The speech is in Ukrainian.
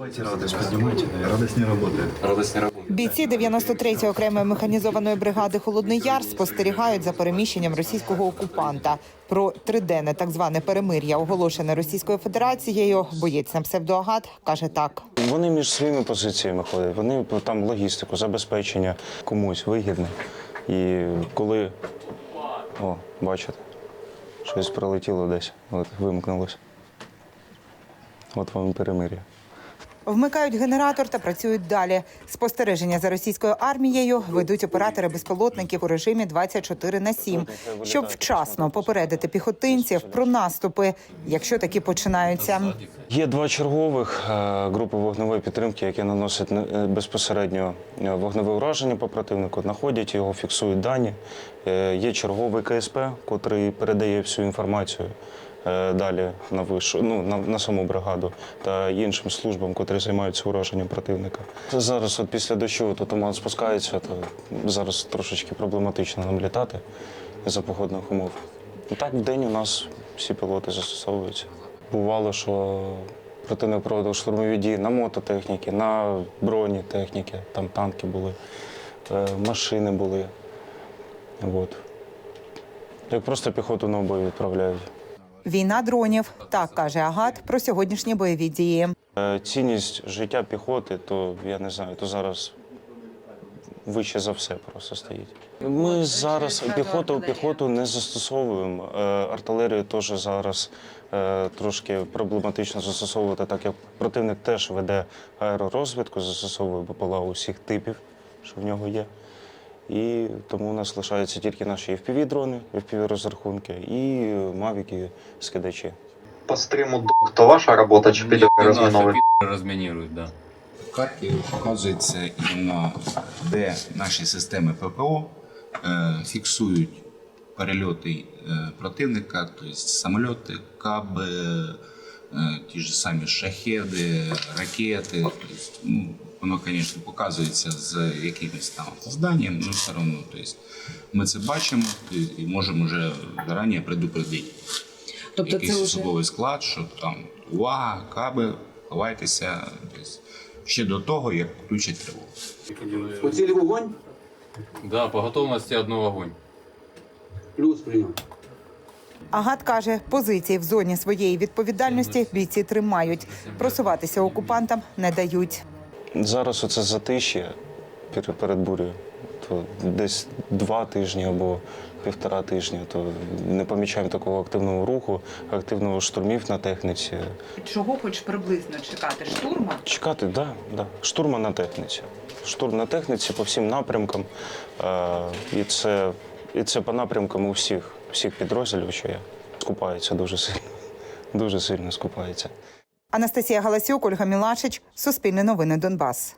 Давайте радость не работает. Радость не работает. Бійці 93-ї окремої механізованої бригади Холодний Яр спостерігають за переміщенням російського окупанта. Про триденне так зване перемир'я, оголошене Російською Федерацією. Боєць на псевдоагат каже так. Вони між своїми позиціями ходять. Вони там логістику, забезпечення комусь вигідне. І коли о, бачите, щось прилетіло десь, от вимкнулося. От вам перемир'я. Вмикають генератор та працюють далі. Спостереження за російською армією ведуть оператори безпілотників у режимі 24 на 7, щоб вчасно попередити піхотинців про наступи, якщо такі починаються. Є два чергових е, групи вогневої підтримки, які наносять е, безпосередньо е, вогневе ураження по противнику, знаходять його, фіксують дані. Є черговий КСП, котрий передає всю інформацію далі на вишу, ну, на, на саму бригаду та іншим службам, котрі займаються ураженням противника. Зараз, от після дощу, то туман спускається, то зараз трошечки проблематично нам літати за погодних умов. Так, в день у нас всі пілоти застосовуються. Бувало, що противник проводив штурмові дії на мототехніки, на бронетехніки, там танки були, е, машини були. От. Як просто піхоту на бой відправляють. Війна дронів так каже Агат про сьогоднішні бойові дії. Е, Цінність життя піхоти, то я не знаю, то зараз вище за все просто стоїть. Ми зараз піхоту піхоту не застосовуємо. Е, Артилерію теж зараз е, трошки проблематично застосовувати, так як противник теж веде аеророзвідку, застосовує БПЛА усіх типів, що в нього є. І тому у нас лишаються тільки наші FPV-дрони, FPV-розрахунки і мавіки скидачі. По стриму док, то ваша робота чи піде розміновує? Разминируют, да. В карті показується іменно, де наші системи ППО е, фіксують перельоти е, противника, тобто самольоти, каби, е, ті ж самі шахеди, ракети. Тобто, ну, воно, звісно, показується з якимось там зданням, але все одно тобто, ми це бачимо і можемо вже зарані предупредити. Тобто якийсь це вже особовий склад, що там увага, каби, ховайтеся. Тобто, ще до того, як включать тривогу. По цілі вогонь, Да, по готовности одно огонь. плюс прийом. Агат каже, позиції в зоні своєї відповідальності бійці тримають. Просуватися окупантам не дають. Зараз оце затишє пер- перед бурею. То десь два тижні або півтора тижня, то не помічаємо такого активного руху, активного штурмів на техніці. Чого хоч приблизно чекати штурма? Чекати, так, да, да. штурма на техніці. Штурм на техніці по всім напрямкам. Е, і, це, і це по напрямкам у всіх, всіх підрозділів, що є. Скупається дуже сильно. Дуже сильно скупається. Анастасія Галасюк, Ольга Мілашич, Суспільне новини Донбас.